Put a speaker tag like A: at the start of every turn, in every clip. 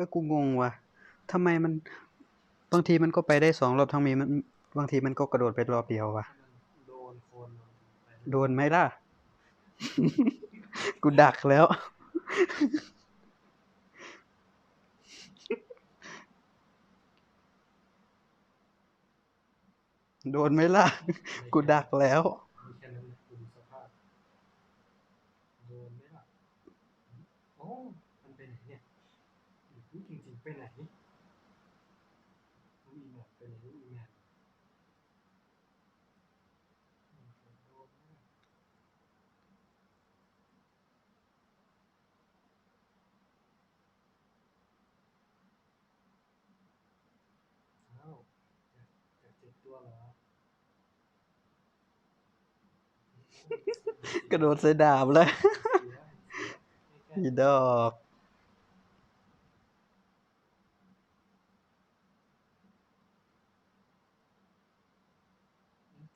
A: ก็กูงงว่ะทำไมมันบางทีมันก็ไปได้สองรอบทั้งมีมันบางทีมันก็กระโดดไปรอบเดียวว่ะ
B: โดนคนไป
A: โดนไหมล่ะ กูดักแล้ว โดนไหมล่ะ กูดักแล้ว
B: มีแค่ นั้นแหละกูดูสภาพโดนไหมล่ะโอ้มันไปไหนเนี่ยรู้จริงๆไปไหนรู้อีแมปไปไหนรู้อีแมปโดนไหมล่ะอ้าวอยากอยากเจ็บตัวเหรอ
A: กระโดดใส่ดาบแล้ว
B: เสียเสียไม่
A: อี
B: แก้
A: ดอก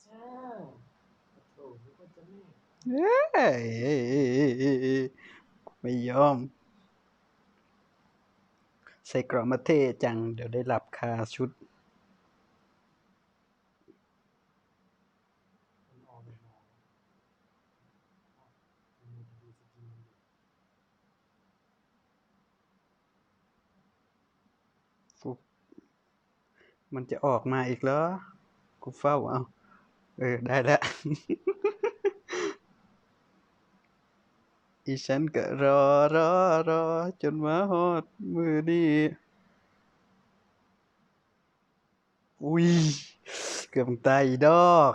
B: เจ้าโอ้โหนึกว่าจะ ไม่
A: ยอม ใส่กราะมาเท่จัง เดี๋ยวได้หลับคาชุด
B: มันออกไปมองอะมันมีดูสกินมันอยู่
A: กูมันจะออกมาอีกเหรอ กูเฝ้าเอา เออ ได้แล้ว อีฉันก็รอรอรอ จนมาฮอดมือนี้อุ้ย เกือบตายดอก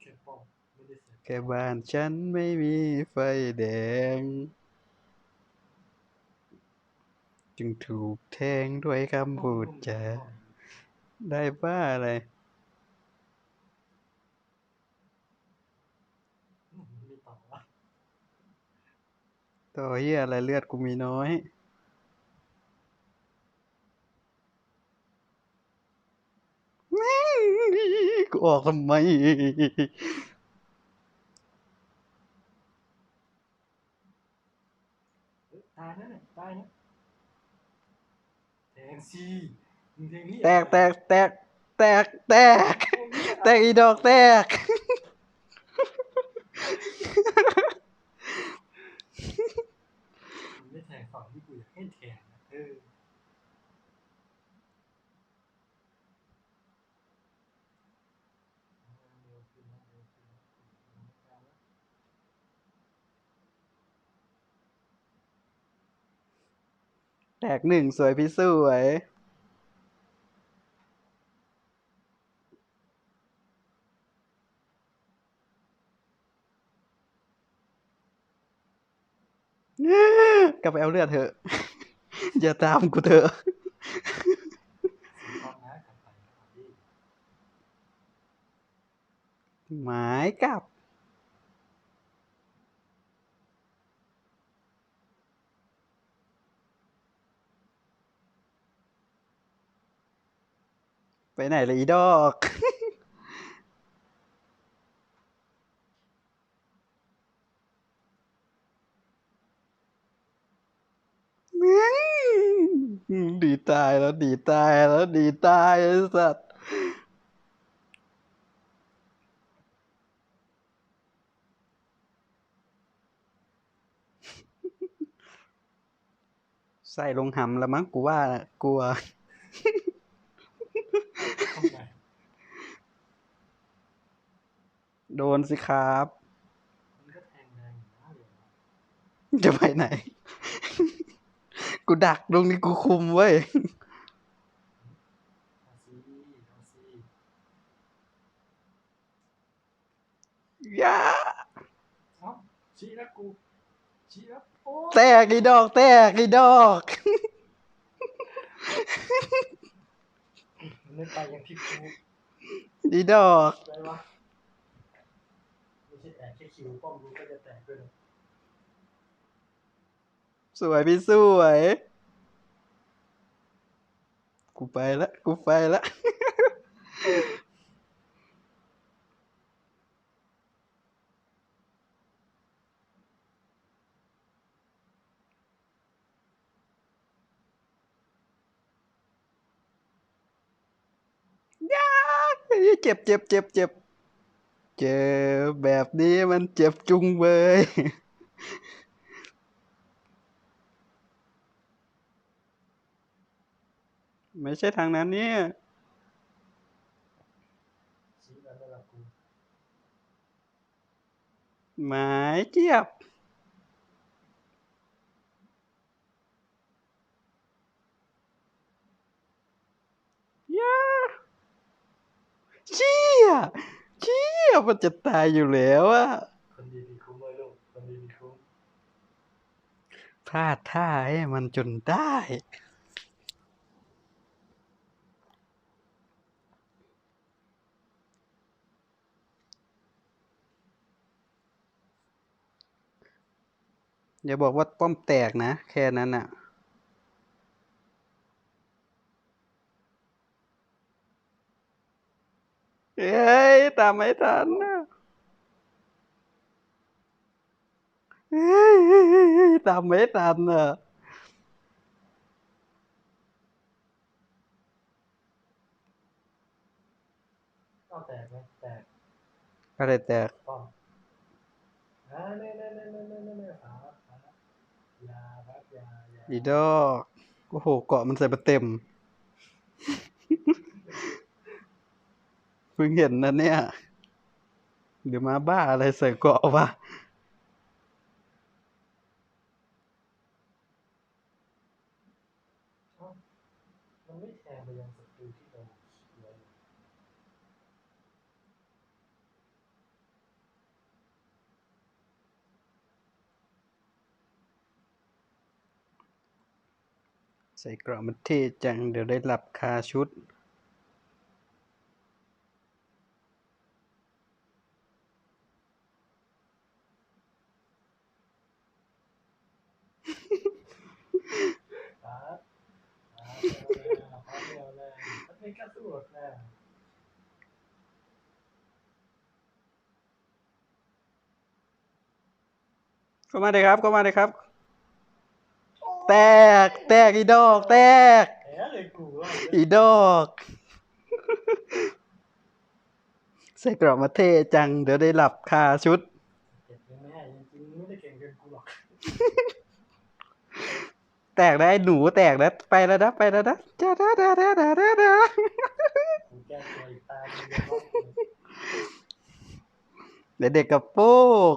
B: แค่ป้องไม่ได้เสีย
A: แค่บ้านฉันไม่มีไฟแดง จึงถูกแทงด้วยคำพูดจาได้บ้าอะไร
B: มมันมีต่อวะ
A: ต่อเฮียอะไรเลือดกูมีน้อยกูออกทำไม
B: เฮ้ยตายนั่นน่ะตายนะแทงซีมึงแทงนี่
A: แตกแตกแตกแตกแตกแตกอีดอกแตก
B: มึงไม่แทงฝั่งที่กูอยากให้แทงนะเออเร็วขึ้นนะเร็วขึ้นนะเร็วขึ้นนะ
A: แตกหนึ่งสวยพี่สวย กลับไปเอาเลือดเถอะ อย่าตามกูเถอะ
B: พร้อมนะกลับไปกลับดิ
A: หมายกลับ ไปไหนเลยอีดอก ดีตายแล้วดีตายแล้วดีตายไอ้สัตว์ใส่ลงหำแล้วมั้งกูว่ากลัว
B: ทำไม
A: โดนสิครับ
B: มันก็แทงแรงอยู่นะเดี๋ยวนะ
A: จะไปไหน กูดักตรงนี้กูคุมเว้ย
B: เอาสิเอาสิ
A: ย่า
B: เอ้าชี้แล้วกูชี้แล้วโอ้
A: แตกอีดอกแตกอีดอก
B: มันไม่ไปอย่างที่กู
A: อีดอก
B: ใจวะ ที่แตกแค่คิวป้อมรู้ก็จะแตกด้วย
A: สวยพี่สวย กูไปละ กูไปละ ยาเจ็บเจ็บเจ็บเจ็บ เจอแบบนี้มันเจ็บจุงเบยไม่ใช่ทางนั้นเนี่ยหมายเจียบยาเชี่ย เชี่ยมันจะตายอยู่แล้วอะ
B: คนดีดีคุ้มเลยลูกคนดีดีคุ้ม
A: พลาดท่าให้มันจนได้ อย่าบอกว่าป้อมแตกนะ แค่นั้นอะ เฮ้ยตามไม่ทันนะเฮ้ยตามไม่ทันอะ
B: ก็แตกไหมแตก
A: อะไรแตก
B: ป้อมอ่าเน่เน่เน่เน่เน่เน่เน่ขาขาอยาครับอยาอยา
A: อีดอกโอ้โหเกาะมันใส่มาเต็ม พิ่งเห็นนะเนี่ย เดี๋ยวมาบ้าอะไรใส่เกาะวะ
B: เอ้ามันไม่แทงไปยังศัตรูที่เราเขียน
A: ใส่เกราะมันเท่จัง เดี๋ยวได้หลับคาชุด
B: ครับครับเอาเลยเอาเลยเอาเลยไม่กล้าสู้หรอกนะ
A: ก็มาเลยครับ ก็มาเลยครับแตก แตกอีดอก แตก
B: แหมเลยกูว่า
A: อีดอกใส่เกราะมาเท่จัง เดี๋ยวได้หลับคาชุด
B: เก่งเป็นแม่จ ริงๆไม่ได้เก่งเกินกูหรอก
A: แตกได้หนูแตกแล้วไปแล้วนะไปแล้วนะจ้าดาดาดาดาดาดา
B: กูแก้ตัวอีกตามึงเดียวรอบกู
A: เดี๋ยวเด็กกับโป๊ก